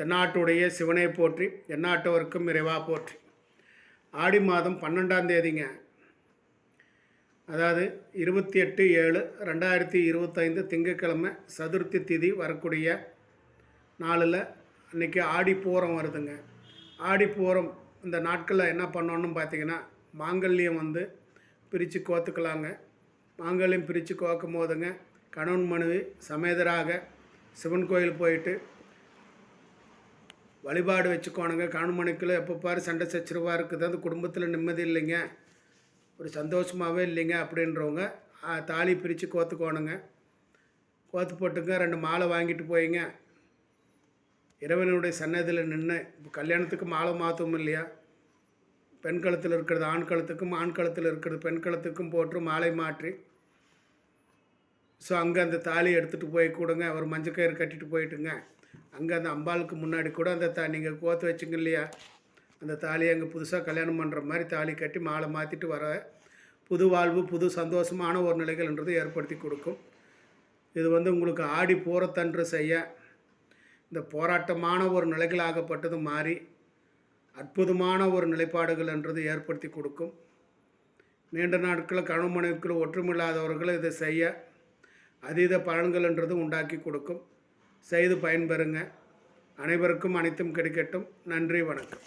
தென்னாட்டுடைய சிவனை போற்றி எந்நாட்டவருக்கும் இறைவா போற்றி. ஆடி மாதம் பன்னெண்டாம் தேதிங்க. அதாவது இருபத்தி எட்டு ஏழு ரெண்டாயிரத்தி இருபத்தைந்து திங்கட்கிழமை சதுர்த்தி திதி வரக்கூடிய நாளில் அன்றைக்கி ஆடிப்பூரம் வருதுங்க. ஆடிப்பூரம் இந்த நாட்களில் என்ன பண்ணோன்னு பார்த்தீங்கன்னா மாங்கல்யம் வந்து பிரித்து கோத்துக்கலாங்க. மாங்கல்யம் பிரித்து கோக்கும் போதுங்க கணவன் மனைவி சமேதராக சிவன் கோயில் போயிட்டு வழிபாடு வச்சுக்கோணுங்க. கணவனுக்குள்ள எப்போ பாரு சண்டை சச்சரவாக இருக்குது. அந்த குடும்பத்தில் நிம்மதி இல்லைங்க. ஒரு சந்தோஷமாகவே இல்லைங்க அப்படின்றவங்க தாலி பிரித்து கோத்துக்கோணுங்க. கோத்து போட்டுங்க. ரெண்டு மாலை வாங்கிட்டு போயிங்க. இறைவனுடைய சன்னதியில் நின்று இப்போ கல்யாணத்துக்கு மாலை மாற்றவும் இல்லையா? பெண் கழுத்தில் இருக்கிறது ஆண் கழுத்துக்கும் ஆண் கழுத்தில் இருக்கிறது பெண் கழுத்துக்கும் போட்டு மாலை மாற்றி ஸோ அங்கே அந்த தாலி எடுத்துகிட்டு போய் கொடுங்க. ஒரு மஞ்சள் கயிறு கட்டிட்டு போயிட்டுங்க. அங்கே அந்த அம்பாளுக்கு முன்னாடி கூட அந்த தா நீங்கள் கோத்து வச்சுங்க இல்லையா? அந்த தாலியை அங்கே புதுசாக கல்யாணம் பண்ணுற மாதிரி தாலி கட்டி மாலை மாற்றிட்டு வர புது வாழ்வு புது சந்தோஷமான ஒரு நிலைகள்ன்றது ஏற்படுத்தி கொடுக்கும். இது வந்து உங்களுக்கு ஆடி போகிறத்தன்று செய்ய இந்த போராட்டமான ஒரு நிலைகளாகப்பட்டது மாறி அற்புதமான ஒரு நிலைப்பாடுகள் என்றது ஏற்படுத்தி கொடுக்கும். நீண்ட நாட்களில் கணவன் ஒற்றுமில்லாதவர்கள் இதை செய்ய அதீத பலன்கள் என்றது உண்டாக்கி கொடுக்கும். செய்து பயன்பெறுங்க. அனைவருக்கும் அனைத்தும் கிடைக்கட்டும். நன்றி வணக்கம்.